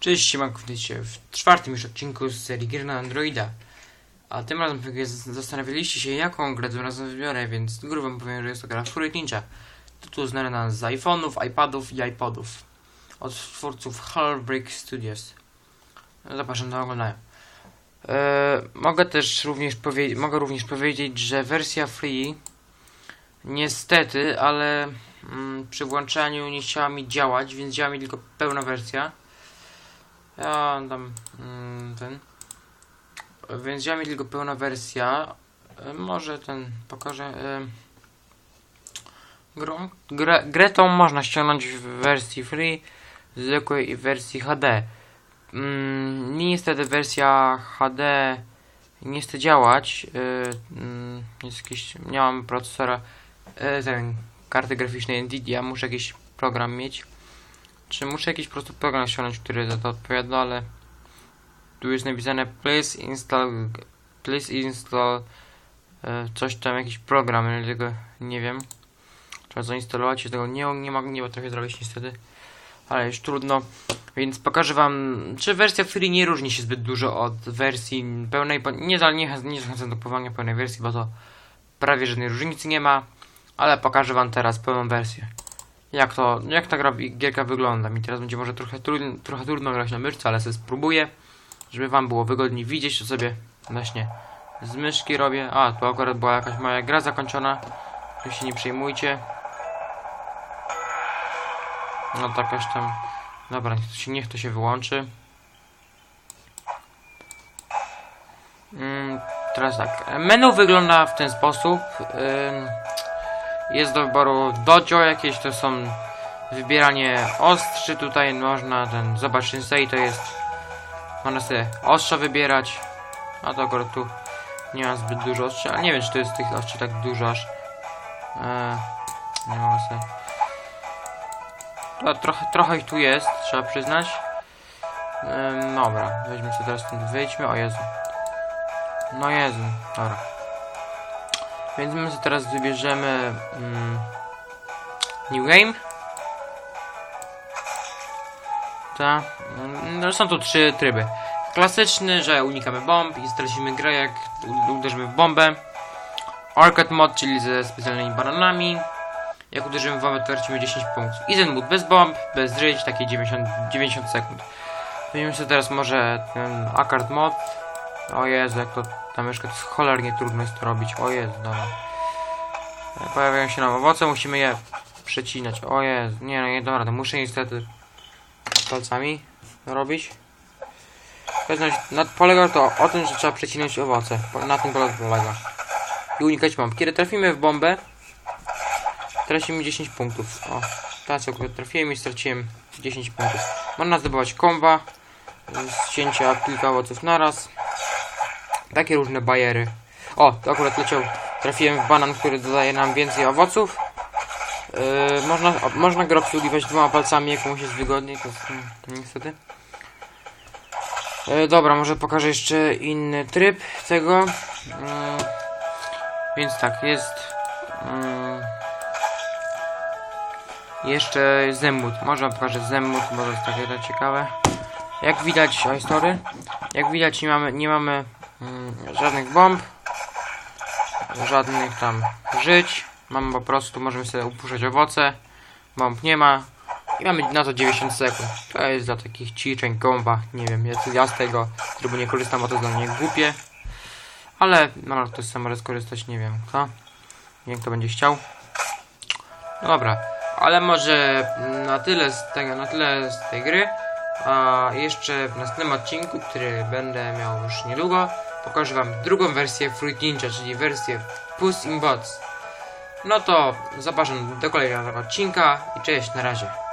Cześć, siemanko, witajcie w czwartym już odcinku z serii gier na Androida. A tym razem zastanawialiście się, jaką grę tym razem wybiorę, więc z góry wam powiem, że jest to gra Fruit Ninja. Tytuł znany z iPhone'ów, iPadów i iPodów. Od twórców Hellbreak Studios. Zapraszam do oglądania. E, mogę też również powiedzieć, mogę również powiedzieć, że wersja free niestety, ale mm, przy włączaniu nie chciała mi działać, więc działa mi tylko pełna wersja. Ja tam mm, ten. Więc działa mi tylko pełna wersja. E, Może ten pokażę. e, Grą, grę, grę tą można ściągnąć w wersji free, zwykłej i wersji HD. Mm, niestety wersja HD nie chce działać. e, mm, jest jakiś, nie mam procesora, e, ten, karty graficznej Nvidia, muszę jakiś program mieć. Czy muszę jakiś po prostu program ściągnąć, który za to odpowiada, ale tu jest napisane please install please install e, coś tam, jakiś program, tego nie wiem. Trzeba zainstalować, ja tego nie, nie, mogę, nie potrafię zrobić niestety, ale już trudno. Więc pokażę wam, czy wersja free nie różni się zbyt dużo od wersji pełnej, nie, nie, nie zachęcam do kupowania pełnej wersji, bo to prawie żadnej różnicy nie ma, ale pokażę wam teraz pełną wersję jak to, jak ta gra, gierka wygląda. Mi teraz będzie może trochę, trudno, trochę trudno grać na myszce, ale sobie spróbuję, żeby wam było wygodniej widzieć, to sobie właśnie z myszki robię. A, tu akurat była jakaś moja gra zakończona, tu się nie przejmujcie. No tak jakaś tam, dobra, niech to się, niech to się wyłączy. Mm, teraz tak, menu wygląda w ten sposób. Ym, jest do wyboru dojo jakieś, to są wybieranie ostrzy, tutaj można ten, zobacz Sensei to jest, można sobie ostrza wybierać, a to akurat tu nie ma zbyt dużo ostrzy, ale nie wiem czy to jest tych ostrzy tak dużo aż, eee, nie mogę sobie, to, trochę, trochę ich tu jest, trzeba przyznać, Ehm, dobra, weźmy sobie teraz stąd, wyjdźmy, o Jezu, no Jezu, dobra. Więc my sobie teraz wybierzemy mm, New Game. Ta. mm, No, są tu trzy tryby. Klasyczny, że unikamy bomb i stracimy grę jak uderzymy w bombę. Arcade mod, czyli ze specjalnymi bananami. Jak uderzymy w bombę, to tracimy 10 punktów. Easy mod bez bomb, bez żyć, takie 90, 90 sekund. Weźmiemy sobie teraz może ten Arcade mod. O Jezu, jak to ta myszka to jest cholernie trudno jest to robić. O Jezu, dobra. Pojawiają się nam owoce, musimy je przecinać. O Jezu, nie no nie dobra, to muszę niestety palcami robić. Polega to o tym, że trzeba przecinać owoce. Na tym polega. I unikać bomb. Kiedy trafimy w bombę, tracimy 10 punktów. O, teraz akurat trafiłem i straciłem 10 punktów. Można zdobywać komba z cięcia kilka owoców naraz. Takie różne bajery. O, to akurat leciał. Trafiłem w banan, który dodaje nam więcej owoców. Yy, można, można go obsługiwać dwoma palcami, jak mu się jest wygodniej, to, jest, mm, to niestety. Yy, dobra, może pokażę jeszcze inny tryb tego. Yy, więc tak, jest. Yy, jeszcze zemmut. Może pokażę zemmut, bo to jest takie to ciekawe. Jak widać, oj sorry. Jak widać nie mamy, nie mamy mm, żadnych bomb, żadnych tam żyć. Mamy po prostu, możemy sobie upuszczać owoce. Bomb nie ma. I mamy na to 90 sekund. To jest dla takich ćwiczeń gąba. Nie wiem, ja, ja z tego trybu nie korzystam, bo to jest dla mnie głupie. Ale no, ktoś sam może skorzystać, nie wiem kto. Nie wiem kto będzie chciał. Dobra, ale może na tyle z tego, na tyle z tej gry. A jeszcze w następnym odcinku, który będę miał już niedługo, pokażę wam drugą wersję Fruit Ninja, czyli wersję Puss in Bots. No to zapraszam do kolejnego odcinka i cześć, na razie.